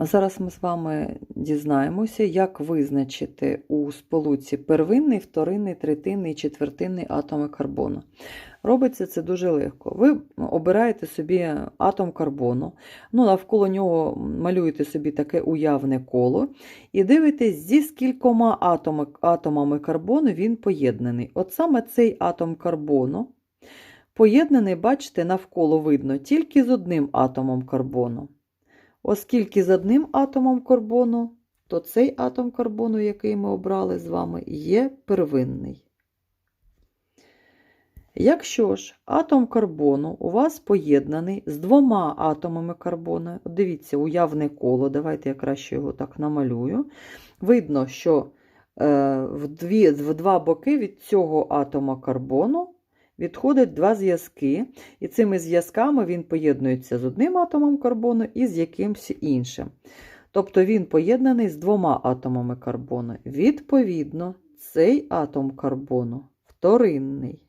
Зараз ми з вами дізнаємося, як визначити у сполуці первинний, вторинний, третинний, четвертинний атоми карбону. Робиться це дуже легко. Ви обираєте собі атом карбону, ну, навколо нього малюєте собі таке уявне коло і дивитесь, зі скількома атоми, атомами карбону він поєднаний. От саме цей атом карбону поєднаний, бачите, навколо видно тільки з одним атомом карбону. Оскільки з одним атомом карбону, то цей атом карбону, який ми обрали з вами, є первинний. Якщо ж атом карбону у вас поєднаний з двома атомами карбону, дивіться, уявне коло, давайте я краще його так намалюю. Видно, що е, в, дві, в два боки від цього атома карбону відходять два зв'язки, і цими зв'язками він поєднується з одним атомом карбону і з якимось іншим. Тобто він поєднаний з двома атомами карбону. Відповідно, цей атом карбону вторинний.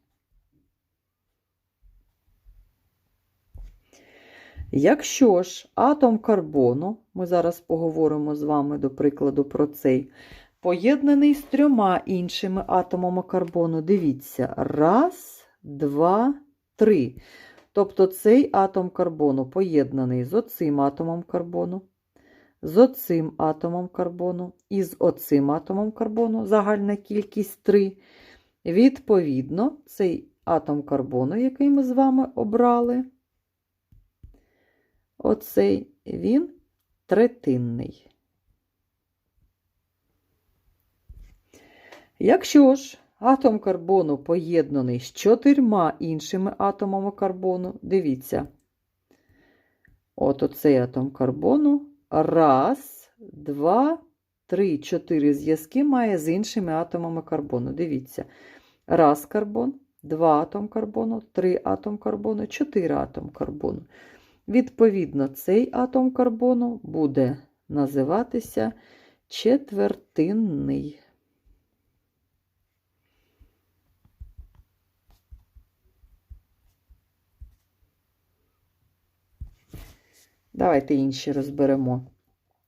Якщо ж атом карбону, ми зараз поговоримо з вами, до прикладу, про цей, поєднаний з трьома іншими атомами карбону, дивіться, раз, два, три. Тобто цей атом карбону поєднаний з оцим атомом карбону, з оцим атомом карбону і з оцим атомом карбону, загальна кількість 3. Відповідно, цей атом карбону, який ми з вами обрали, оцей він третинний. Якщо ж атом карбону поєднаний з чотирма іншими атомами карбону, дивіться, от оцей атом карбону, раз, два, три, чотири зв'язки має з іншими атомами карбону. Дивіться, раз карбон, два атом карбону, три атом карбону, чотири атом карбону. Відповідно, цей атом карбону буде називатися четвертинний. Давайте інші розберемо.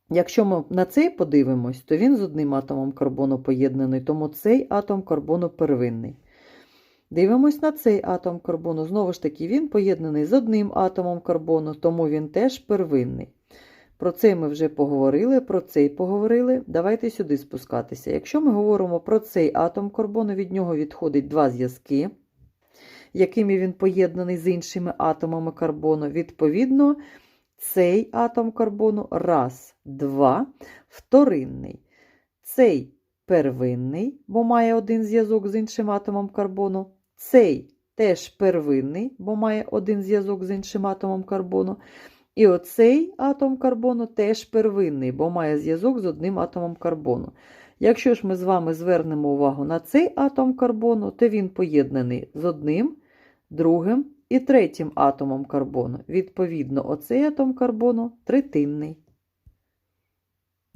Якщо ми на цей подивимось, то він з одним атомом карбону поєднаний, тому цей атом карбону первинний. Дивимось на цей атом карбону. Знову ж таки, він поєднаний з одним атомом карбону, тому він теж первинний. Про це ми вже поговорили, про цей поговорили. Давайте сюди спускатися. Якщо ми говоримо про цей атом карбону, від нього відходить два зв'язки, якими він поєднаний з іншими атомами карбону. Відповідно, цей атом карбону раз, два, вторинний. Цей первинний, бо має один зв'язок з іншим атомом карбону. Цей теж первинний, бо має один зв'язок з іншим атомом карбону. І оцей атом карбону теж первинний, бо має зв'язок з одним атомом карбону. Якщо ж ми з вами звернемо увагу на цей атом карбону, то він поєднаний з одним, другим і третім атомом карбону. Відповідно, оцей атом карбону третинний.